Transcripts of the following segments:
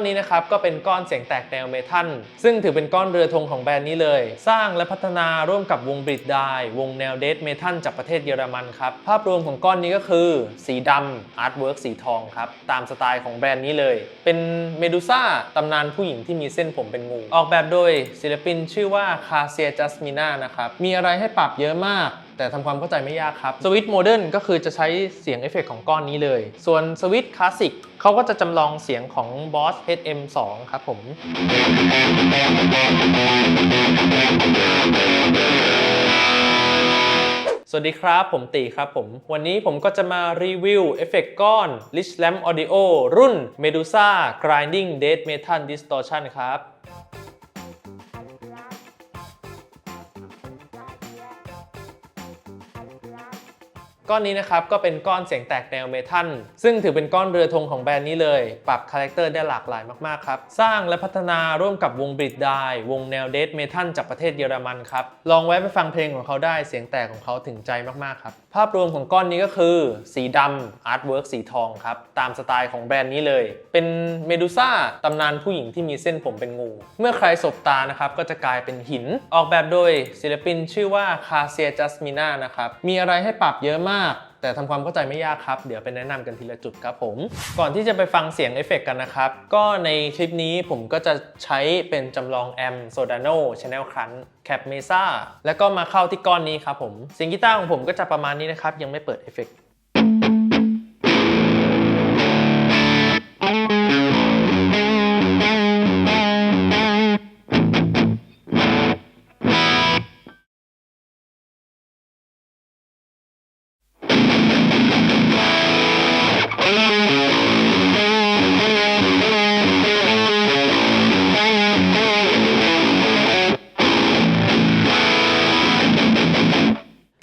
อนนี้นะครับก็เป็นก้อนเสียงแตกแนวเมทัลซึ่งถือเป็นก้อนเรือธงของแบรนด์นี้เลย สร้างและพัฒนาร่วมกับวงบริดไดวงแนวเดทเมทัลจากประเทศเยอรมันครับ ภาพรวมของก้อนนี้ก็คือ สีดำอาร์ตเวิร์กสีทองครับ ตามสไตล์ของแบรนด์นี้เลย เป็นเมดูซ่าตำนานผู้หญิงที่มีเส้นผมเป็นงู ออกแบบโดยศิลปินชื่อว่าคาเซียจัสมิน่านะครับมีอะไรให้ปรับเยอะมาก แต่ทำความเข้าใจไม่ยากครับสวิตช์โมเดิร์นก็คือจะใช้เสียงเอฟเฟกต์ของก้อนนี้เลย ส่วนสวิตช์คลาสสิกเขาก็จะจำลองเสียงของ Boss HM2 ครับผมสวัสดีครับ ผมตีครับผม วันนี้ผมก็จะมารีวิวเอฟเฟกต์ก้อน Rich Lamp Audio รุ่น Medusa Grinding Death Metal Distortion ครับ ก้อนนี้นะครับก็เป็นก้อนเสียงแตกแนวเมทัลซึ่งถือเป็นก้อนเรือธงของแบรนด์นี้เลย ปรับคาแรคเตอร์ได้หลากหลายมากๆครับ สร้างและพัฒนาร่วมกับวงบริดไดวงแนวเดทเมทัลจากประเทศเยอรมันครับ ลองแวะไปฟังเพลงของเขาได้เสียงแตกของเขาถึงใจมากๆครับ ภาพรวมของก้อนนี้ก็คือ สีดำอาร์ตเวิร์กสีทองครับ ตามสไตล์ของแบรนด์นี้เลย เป็นเมดูซ่าตำนานผู้หญิงที่มีเส้นผมเป็นงู เมื่อใครสบตานะครับก็จะกลายเป็นหิน ออกแบบโดยศิลปินชื่อว่าคาเซียจัสมิน่านะครับมีอะไรให้ปรับเยอะมากแต่ทำความเข้าใจไม่ยากครับ เดี๋ยวไปแนะนำกันทีละจุดครับผม ก่อนที่จะไปฟังเสียงเอฟเฟกต์กันนะครับ ก็ในคลิปนี้ผมก็จะใช้เป็นจำลองแอมโซดาโนชแนลครันแคปเมซ่าแล้วก็มาเข้าที่ก้อนนี้ครับผมเสียงกีตาร์ของผมก็จะประมาณนี้นะครับ ยังไม่เปิดเอฟเฟก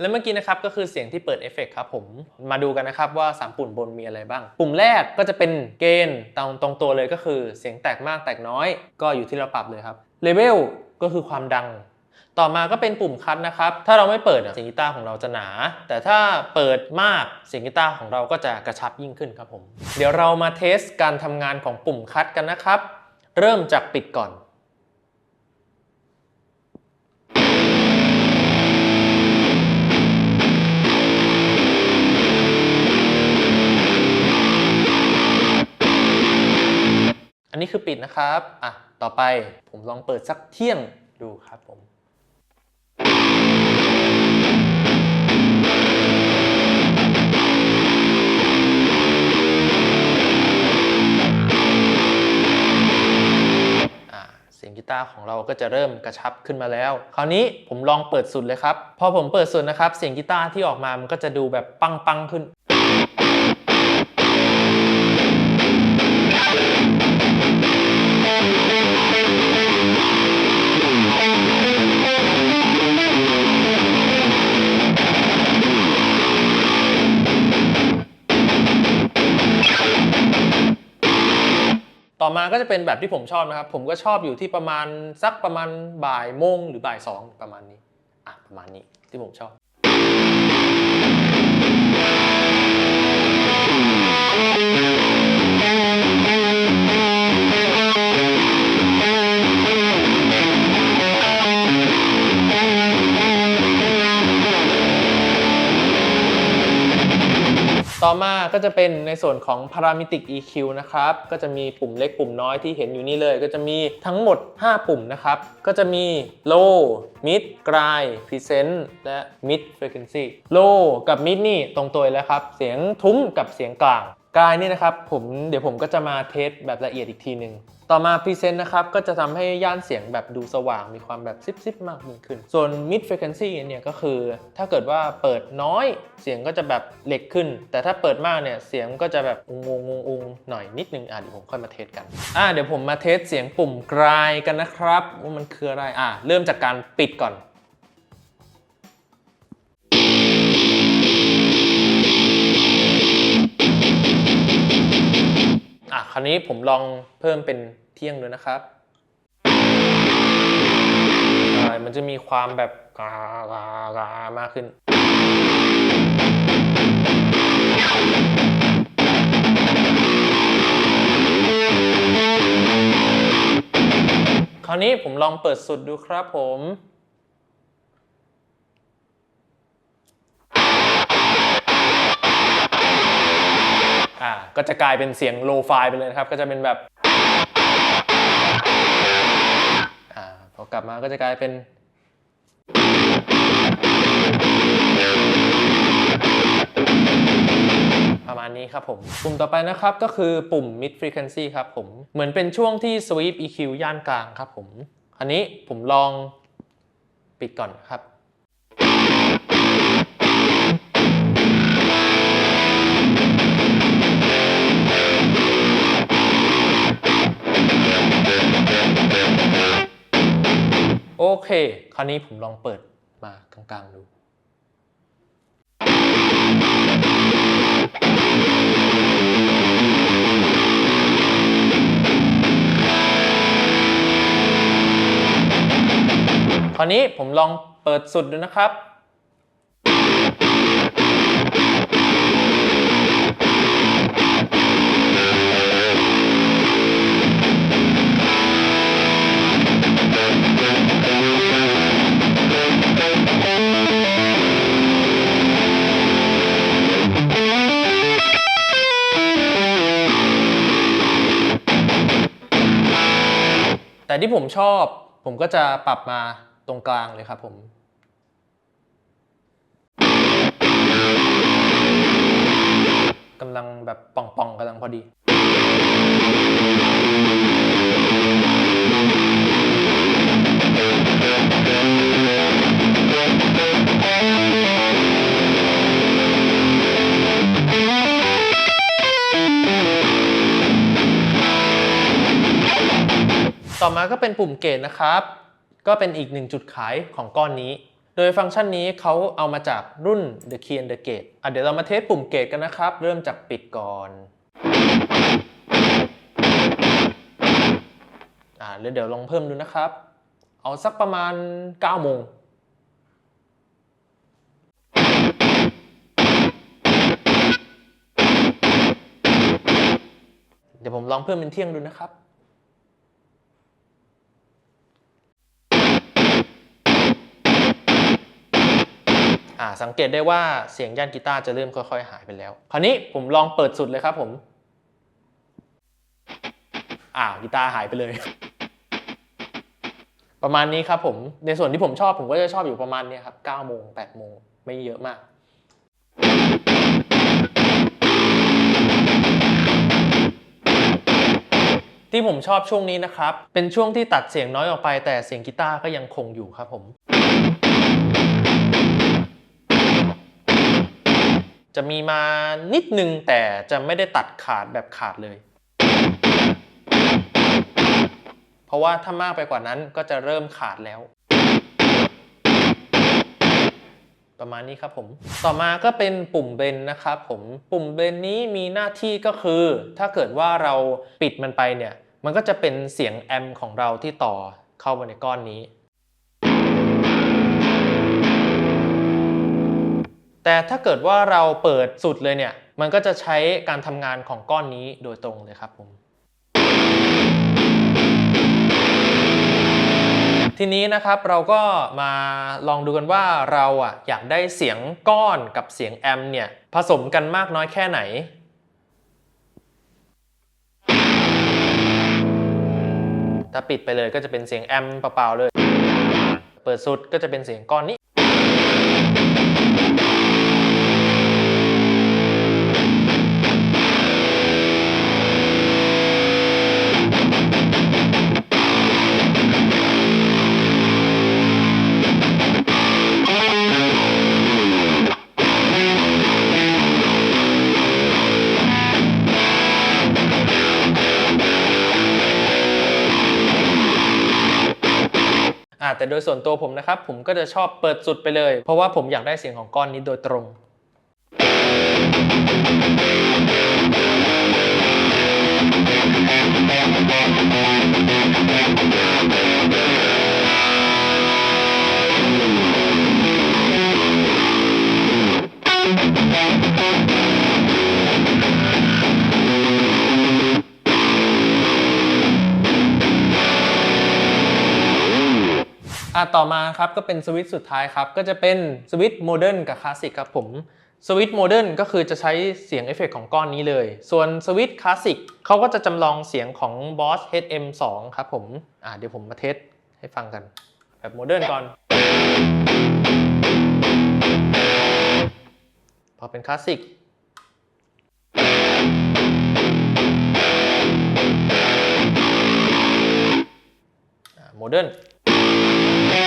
และเมื่อกี้นะครับก็คือเสียงที่เปิดเอฟเฟกต์ครับผมมาดูกันนะครับว่า 3 ปุ่มบนมีอะไรบ้าง ปุ่มแรกก็จะเป็นเกณฑ์ตรงตรงตัวเลยก็คือเสียงแตกมากแตกน้อย ก็อยู่ที่เราปรับเลยครับเลเวลก็คือความดัง ต่อมาก็เป็นปุ่มคัดนะครับ ถ้าเราไม่เปิดเสียงกีตาร์ของเราจะหนา แต่ถ้าเปิดมากเสียงกีตาร์ของเราก็จะกระชับยิ่งขึ้นครับผม เดี๋ยวเรามาเทสการทำงานของปุ่มคัดกันนะครับ เริ่มจากปิดก่อน อันนี้คือปิดนะครับ อะ ต่อไปผมลองเปิดสักเที่ยงดูครับผม เสียงกีตาร์ของเราก็จะเริ่มกระชับขึ้นมาแล้ว คราวนี้ผมลองเปิดสุดเลยครับ พอผมเปิดสุดนะครับ เสียงกีตาร์ที่ออกมา มันก็จะดูแบบปังๆขึ้น ต่อมาก็จะเป็นแบบที่ผมชอบนะครับ ผมก็ชอบอยู่ที่ประมาณสักประมาณบ่ายโมงหรือบ่ายสองประมาณนี้ อะ ประมาณนี้ที่ผมชอบ ต่อมาก็จะเป็นในส่วนของ Parametric EQ นะครับ ก็จะมีปุ่มเล็กปุ่มน้อยที่เห็นอยู่นี่เลย ก็จะมีทั้งหมด 5 ปุ่มนะครับ ก็จะมี Low Mid Glide Present และ Mid Frequency Low กับ Mid นี่ตรงตัวแล้วครับ เสียงทุ้มกับเสียงกลาง กลายนี่นะครับผมเดี๋ยวผมก็จะมาเทสแบบละเอียดอีกทีหนึ่งต่อมา Present นะครับก็จะทำให้ย่านเสียงแบบดูสว่างมีความแบบซิบๆมากยิ่งขึ้น ส่วน Mid Frequency เนี่ยก็คือ ถ้าเกิดว่าเปิดน้อยเสียงก็จะแบบเหล็กขึ้น แต่ถ้าเปิดมากเนี่ยเสียงก็จะแบบงงงงงหน่อยนิดนึงอะเดี๋ยวผมค่อยมาเทสกันอะเดี๋ยวผมมาเทสเสียงปุ่มกลายกันนะครับว่ามันคืออะไรอะเริ่มจากการปิดก่อน ราวนี้ผมลองเพิ่มเป็นเที่ยงด้วยนะครับมันจะมีความแบบกากากามากขึ้นอาวนี้ผมลองเปิดสุดดูครับผม อ่าก็จะกลายเป็นเสียงโลไฟไปเลยนะครับ ก็จะเป็นแบบอ่าพอกลับมาก็จะกลายเป็นประมาณนี้ครับผม ปุ่มต่อไปนะครับก็คือปุ่ม mid frequency ครับผม เหมือนเป็นช่วงที่ sweep EQ ย่านกลางครับผม อันนี้ผมลองปิดก่อนครับ เค คราวนี้ผมลองเปิดมากลางๆดูคราวนี้ผมลองเปิดสุดดูนะครับ แต่ที่ผมชอบ ผมก็จะปรับมาตรงกลางเลยครับผมกำลังแบบป่องๆกำลังพอดี ต่อมาก็เป็นปุ่มเกตนะครับ ก็เป็นอีกหนึ่งจุดขายของก้อนนี้ โดยฟังก์ชันนี้เขาเอามาจากรุ่น The Key and the Gate อะเดี๋ยวเรามาเทสปุ่มเกตกันนะครับ เริ่มจากปิดก่อนอ่าเดี๋ยวลองเพิ่มดูนะครับ เอาสักประมาณ 9 โมงเดี๋ยวผมลองเพิ่มเป็นเที่ยงดูนะครับ อ่าสังเกตได้ว่าเสียงย่านกีตาร์จะเริ่มค่อยๆ หายไปแล้ว คราวนี้ผมลองเปิดสุดเลยครับผมอ่ากีตาร์หายไปเลย ประมาณนี้ครับผม ในส่วนที่ผมชอบผมก็จะชอบอยู่ประมาณเนี้ยครับ9โมง8โมงไม่เยอะมากที่ผมชอบช่วงนี้นะครับ เป็นช่วงที่ตัดเสียงน้อยออกไปแต่เสียงกีตาร์ก็ยังคงอยู่ครับผม จะมีมานิดนึงแต่จะไม่ได้ตัดขาดแบบขาดเลย เพราะว่าถ้ามากไปกว่านั้นก็จะเริ่มขาดแล้ว ประมาณนี้ครับผม ต่อมาก็เป็นปุ่มเบนนะครับผม ปุ่มเบนนี้มีหน้าที่ก็คือ ถ้าเกิดว่าเราปิดมันไปเนี่ย มันก็จะเป็นเสียงแอมของเราที่ต่อเข้ามาในก้อนนี้ แต่ถ้าเกิดว่าเราเปิดสุดเลยเนี่ย มันก็จะใช้การทำงานของก้อนนี้โดยตรงเลยครับผมทีนี้นะครับเราก็มาลองดูกันว่าเราอะอยากได้เสียงก้อนกับเสียงแอมเนี่ยผสมกันมากน้อยแค่ไหน ถ้าปิดไปเลยก็จะเป็นเสียงแอมเปล่าๆเลย เปิดสุดก็จะเป็นเสียงก้อนนี้ โดยส่วนตัวผมนะครับ ผมก็จะชอบเปิดสุดไปเลย เพราะว่าผมอยากได้เสียงของก้อนนี้โดยตรง อะต่อมาครับก็เป็นสวิตช์สุดท้ายครับ ก็จะเป็นสวิตช์โมเดิร์นกับคลาสสิกครับผมสวิตช์โมเดิร์นก็คือจะใช้เสียงเอฟเฟกต์ของก้อนนี้เลย ส่วนสวิตช์คลาสสิกเขาก็จะจำลองเสียงของ Boss HM2 ครับผมอะเดี๋ยวผมมาเทสให้ฟังกัน แบบโมเดิร์นก่อน พอเป็นคลาสสิกโมเดิร์น พ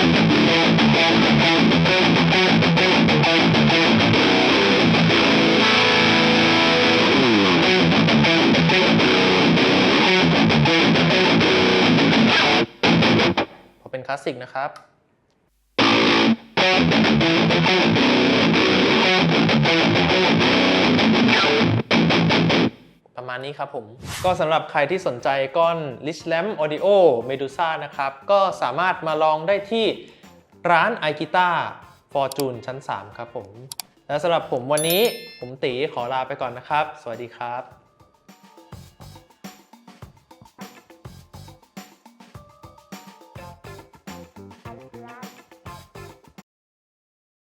อเป็นคลาสสิกนะครับ ประมาณนี้ครับผม ก็สำหรับใครที่สนใจก้อน Rich Lamp Audio Medusa นะครับ ก็สามารถมาลองได้ที่ร้าน i g u i t a r Fortune ชั้น 3 ครับผม และสำหรับผมวันนี้ผมตีขอลาไปก่อนนะครับ สวัสดีครับ